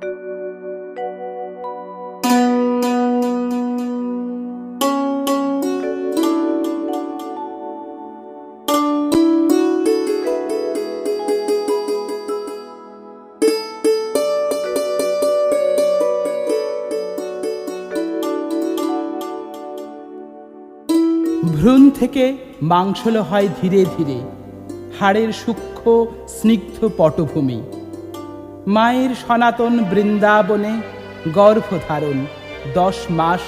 ভ্রূণ থেকে মাংসল হয় ধীরে ধীরে হাড়ের সূক্ষ্ম স্নিগ্ধ পটভূমি। মায়ের সনাতন বৃন্দাবনে গর্ভধারণ দশ মাস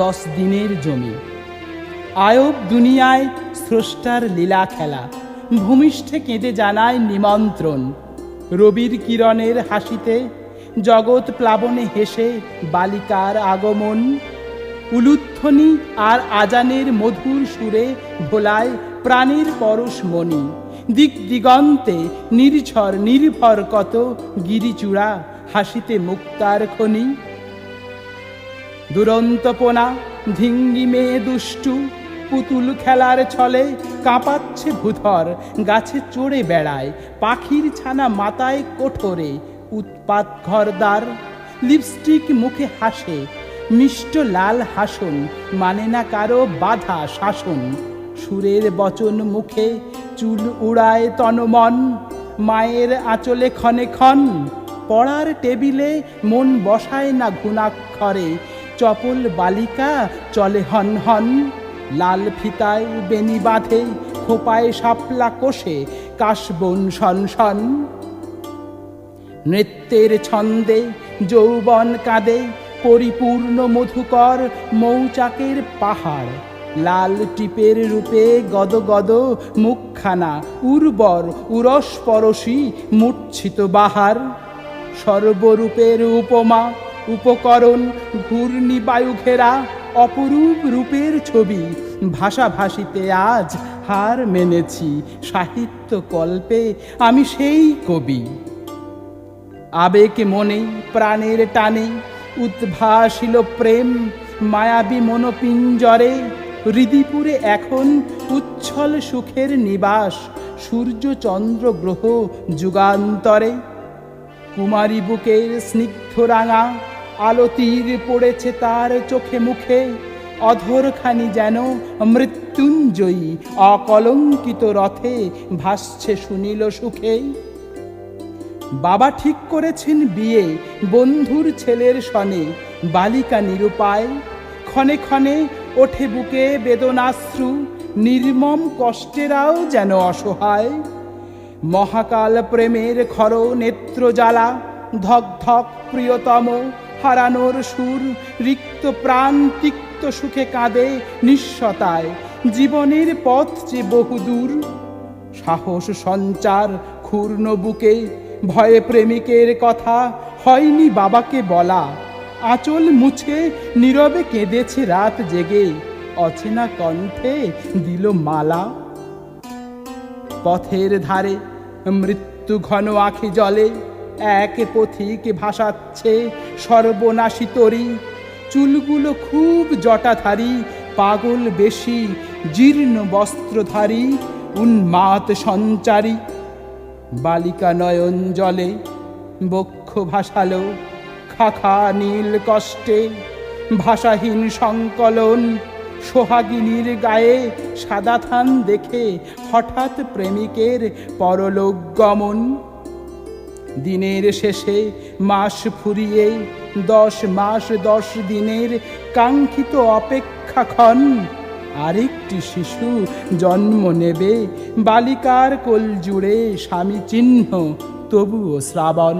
দশ দিনের জমি। আয়ব দুনিয়ায় স্রষ্টার লীলা খেলা, ভূমিষ্ঠে কেঁদে জানায় নিমন্ত্রণ। রবির কিরণের হাসিতে জগৎ প্লাবনে হেসে বালিকার আগমন। উলুধ্বনি আর আজানের মধুর সুরে ভোলায় প্রাণের পরশ মণি দিক দিগন্তে নির্ঝর নির্ভর কত গিরিচূড়া হাসিতে মুক্তার খনি। দুরন্তপনা ধিঙ্গি মেয়ে দুষ্টু পুতুল খেলার ছলে কাঁপাচ্ছে ভূধর, গাছে চড়ে বেড়ায়, পাখির ছানা মাথায় কোঠরে উৎপাত ঘরদার। লিপস্টিক মুখে হাসে, মিষ্ট লাল হাসন মানে না কারও বাধা শাসন। সুরের বচন মুখে চুল উড়ায় তনমন, মায়ের আঁচলে ক্ষণে ক্ষণ, পড়ার টেবিলে মন বসায় না ঘুণাক্ষরে, চপল বালিকা চলে হন হন, লাল ফিতায় বেনি বাঁধে, খোপায় শাপলা কোষে কাশবন শন। নৃত্যের ছন্দে যৌবন কাঁদে, পরিপূর্ণ মধুকর মৌচাকের পাহাড় লাল টিপের রূপে গদ গদ মুখখানা, উর্বর উরস পরশী মূর্ছিত বাহার। সর্বরূপের উপমা, উপকরণ, ঘূর্ণি বায়ু ঘেরা, অপরূপ রূপের ছবি। ভাষাভাষিতে আজ হার মেনেছি সাহিত্য কল্পে আমি সেই কবি। আবেগ মনে প্রাণের টানে উদ্ভাসিল প্রেম, মায়াবী মনোপিঞ্জরে হৃদিপুরে এখন উচ্ছল সুখের নিবাস, সূর্য চন্দ্র গ্রহ যুগান্তরে। কুমারী বুকের স্নিগ্ধ রাঙা আলো তীর পড়েছে তার চোখে মুখে, অধরখানি যেন মৃত্যুঞ্জয়ী, অকলঙ্কিত রথে ভাসছে শুনিল সুখে। বাবা ঠিক করেছেন বিয়ে, বন্ধুর ছেলের সনে, বালিকা নিরুপায়। ক্ষণে ক্ষণে ওঠে বুকে বেদনাশ্রু, নির্মম কষ্টেরাও যেন অসহায়। মহাকাল প্রেমের খর নেত্র জ্বালা ধক ধক প্রিয়তম হারানোর সুর, রিক্ত প্রাণ তিক্ত সুখে কাঁদে নিঃস্বতায় জীবনের পথ যে বহুদূর। সাহস সঞ্চার ক্ষুর্ণ বুকে, ভয়ে প্রেমিকের কথা হয়নি বাবাকে বলা। আঁচল মুছে, নীরবে কেঁদেছে রাত জেগে। অচেনা কণ্ঠে দিল মালা। পথের ধারে মৃত্যু ঘন আখি জলে, এক পথিক ভাসাচ্ছে সর্বনাশী তরি। চুলগুলো খুব জটাধারী, পাগল বেশি, জীর্ণ বস্ত্রধারী উন্মাত সঞ্চারী। বালিকা নয়ন জলে বক্ষ ভাসালো। খাখা নীল কষ্টে, ভাষাহীন সংকলন, সোহাগিনীর গায়ে সাদা থান দেখে হঠাৎ প্রেমিকের পরলোক গমন। দিনের শেষে মাস ফুরিয়ে, দশ মাস দশ দিনের কাঙ্ক্ষিত অপেক্ষাক্ষণ, আরেকটি শিশু জন্ম নেবে, বালিকার কোল জুড়ে স্বামী চিহ্ন তবুও শ্রাবণ।